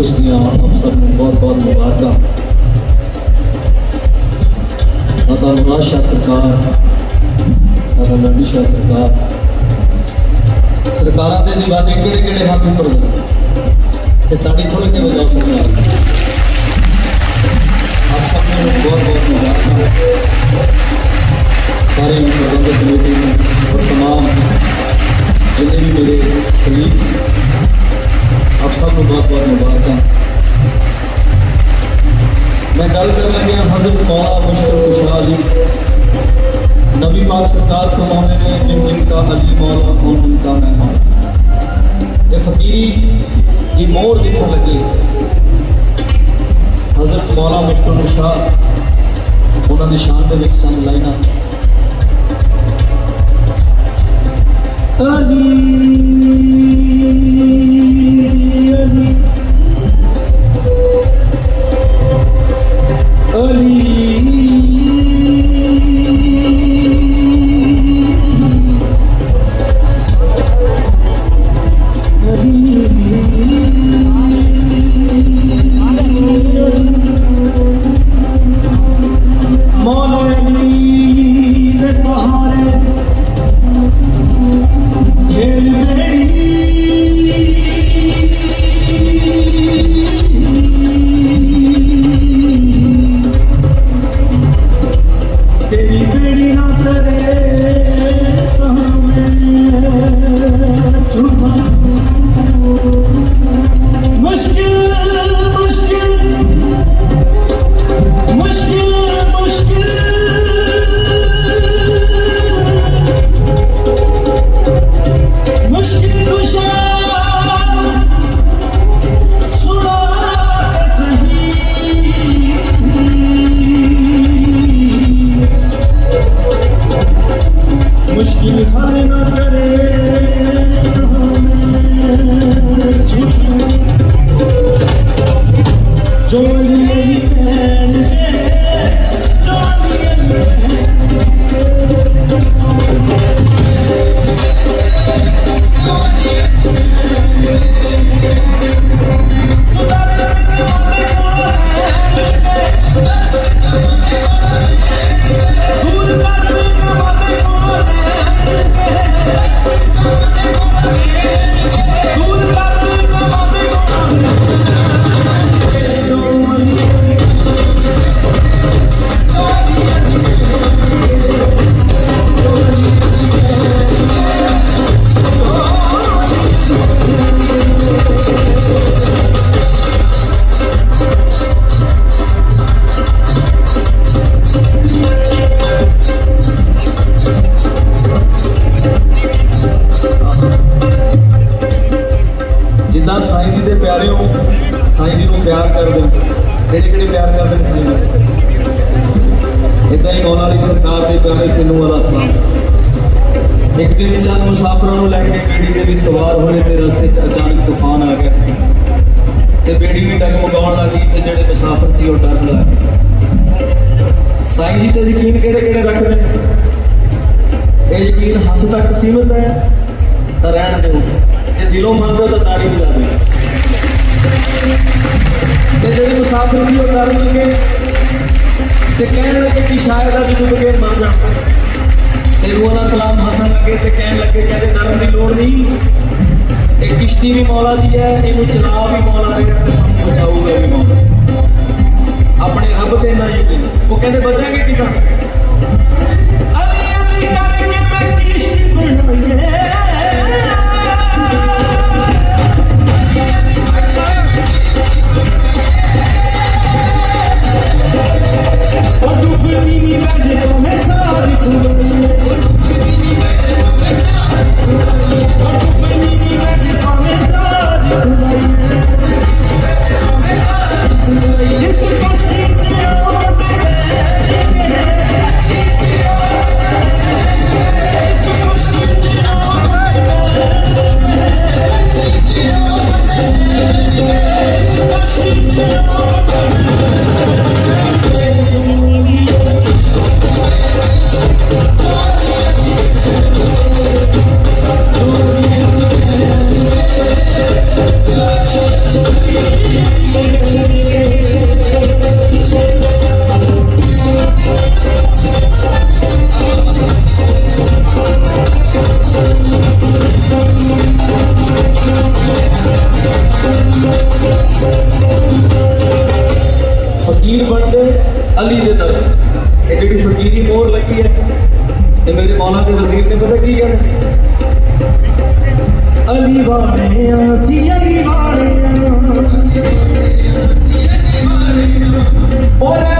ਦਿਵਸ ਦੀਆਂ ਆਪ ਨੂੰ ਬਹੁਤ ਬਹੁਤ ਮੁਬਾਰਕਾਂ। ਮਾਤਾ ਮੁਰਾਦ ਸ਼ਾਹ ਸਰਕਾਰ, ਸਾਡਾ ਲੰਡੀ ਸ਼ਾਹ ਸਰਕਾਰ, ਸਰਕਾਰਾਂ ਦੇ ਦੀਵਾਨੇ ਕਿਹੜੇ ਕਿਹੜੇ ਹੱਥ ਉੱਪਰ ਨੇ? ਤੇ ਤਾੜੀ ਖੋਲ ਕੇ ਵਜਾਓ ਸਰਕਾਰ ਆਪ ਸਭ ਨੂੰ ਬਹੁਤ ਬਹੁਤ ਮੁਬਾਰਕਾਂ। ਸਾਰੇ ਪ੍ਰਬੰਧਕ ਕਮੇਟੀ ਆਪ ਸਭ ਨੂੰ ਬਹੁਤ ਬਹੁਤ ਮੁਬਾਰਕਾਂ ਮੈਂ ਗੱਲ ਕਰਨ ਲੱਗਿਆ ਹਜ਼ਰਤ ਮੌਲਾ ਮੁਸ਼ਕਿਲ ਕੁਸ਼ਾ ਜੀ ਨਬੀ ਪਾਕ ਸਰਕਾਰ ਫਰਮਾਉਂਦੇ ਨੇ ਜਿਨ ਜਿਨ ਕਾ ਅਲੀ ਮੌਲਾ ਉਨ ਉਨ ਕਾ ਮਹਿਮਾਨ ਇਹ ਫਕੀਰੀ ਦੀ ਮੋਹਰ ਦਿਖਣ ਲੱਗੀ ਹਜ਼ਰਤ ਮੌਲਾ ਮੁਸ਼ਕਿਲ ਕੁਸ਼ਾ ਉਹਨਾਂ ਦੀ ਸ਼ਾਨ Johnny ਇੱਕ ਦਿਨ ਚੰਦ ਮੁਸਾਫਰਾਂ ਨੂੰ ਲੈ ਕੇ ਬੇੜੀ ਦੇ ਵੀ ਸਵਾਰ ਹੋਏ ਤੇ ਰਸਤੇ 'ਚ ਅਚਾਨਕ ਤੂਫਾਨ ਆ ਗਿਆ ਤੇ ਬੇੜੀ ਵੀ ਡਗਮਗਾਉਣ ਲੱਗੀ ਤੇ ਜਿਹੜੇ ਮੁਸਾਫਰ ਸੀ ਉਹ ਡਰਨ ਲੱਗ ਗਏ। ਸਾਈਂ ਜੀ, ਤੇ ਯਕੀਨ ਕਿਹੜੇ ਕਿਹੜੇ ਰੱਖਦੇ ਨੇ? ਇਹ ਯਕੀਨ ਹੱਥ ਤੱਕ ਸੀਮਿਤ ਹੈ ਤਾਂ ਰਹਿਣ ਦਿਓ। ਜੇ ਦਿਲੋਂ ਮੰਨਦੇ ਹੋ ਤਾਂ ਤਾੜੀ ਵਜਾ ਦਿਓ। ਤੇ ਜਿਹੜੇ ਮੁਸਾਫਰ ਸੀ ਉਹ ਡਰਨ ਲੱਗੇ ਤੇ ਕਹਿਣ ਲੱਗੇ ਕਿ ਸ਼ਾਇਦ ਅੱਜ ਡੁੱਬ ਕੇ ਮਰ ਜਾਣਾ। ਤੇ ਰੂਹ ਦਾ ਸਲਾਮ ਹੱਸਣ ਲੱਗੇ ਤੇ ਕਹਿਣ ਲੱਗੇ ਕਹਿੰਦੇ ਡਰਨ ਦੀ ਲੋੜ ਨਹੀਂ। ਇਹ ਕਿਸ਼ਤੀ ਵੀ ਮੌਲਾ ਦੀ ਹੈ, ਇਹਨੂੰ ਚਲਾ ਵੀ ਮੌਲਾ ਰਿਹਾ ਤੇ ਸਾਨੂੰ ਬਚਾਊਗਾ ਵੀ ਮੌਲਾ। ਆਪਣੇ ਰੱਬ ਤੇ ਨਾ ਯਕੀਨ। ਉਹ ਕਹਿੰਦੇ ਬਚਾਂਗੇ ਕਿਦਾਂ? ਅਲੀ ਅਲੀ ਕਰਕੇ ਮੈਂ ਕਿਸ਼ਤੀ ਬਣਾਈਏ ਅਲੀ ਦੇ ਦਰ ਇਹ ਜਿਹੜੀ ਫਕੀਰੀ ਮੋਹਰ ਲੱਗੀ ਹੈ ਤੇ ਮੇਰੇ ਮੌਲਾ ਦੇ ਵਜ਼ੀਰ ਨੇ ਪਤਾ ਕੀ ਕਹਿੰਦੇ ਅਲੀ ਵਾਲੇ ਆਸੀ ਅਲੀ ਵਾਲੇ ਆਸੀ ਅਲੀ ਵਾਲੇ ਓਰੇ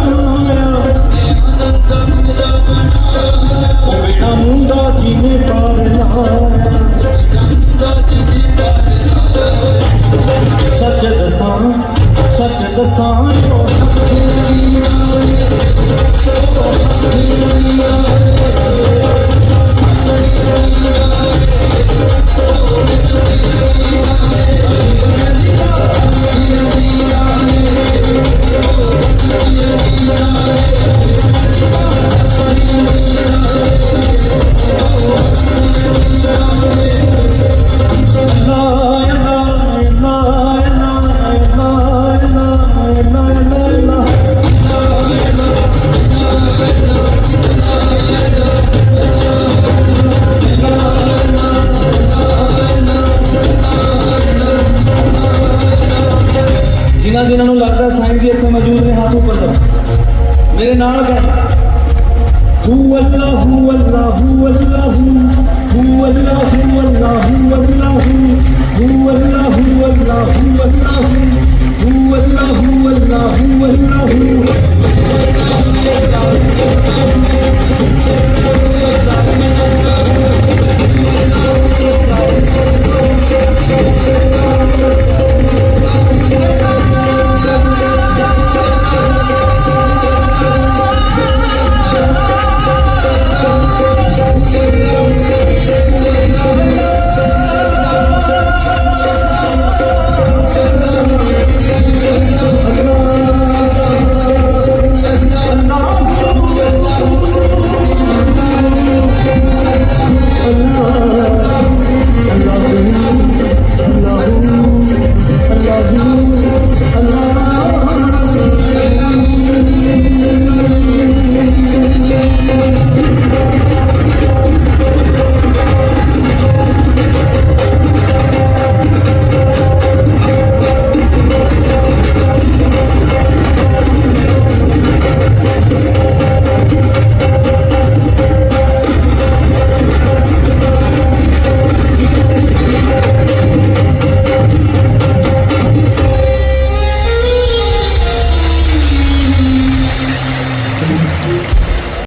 sun.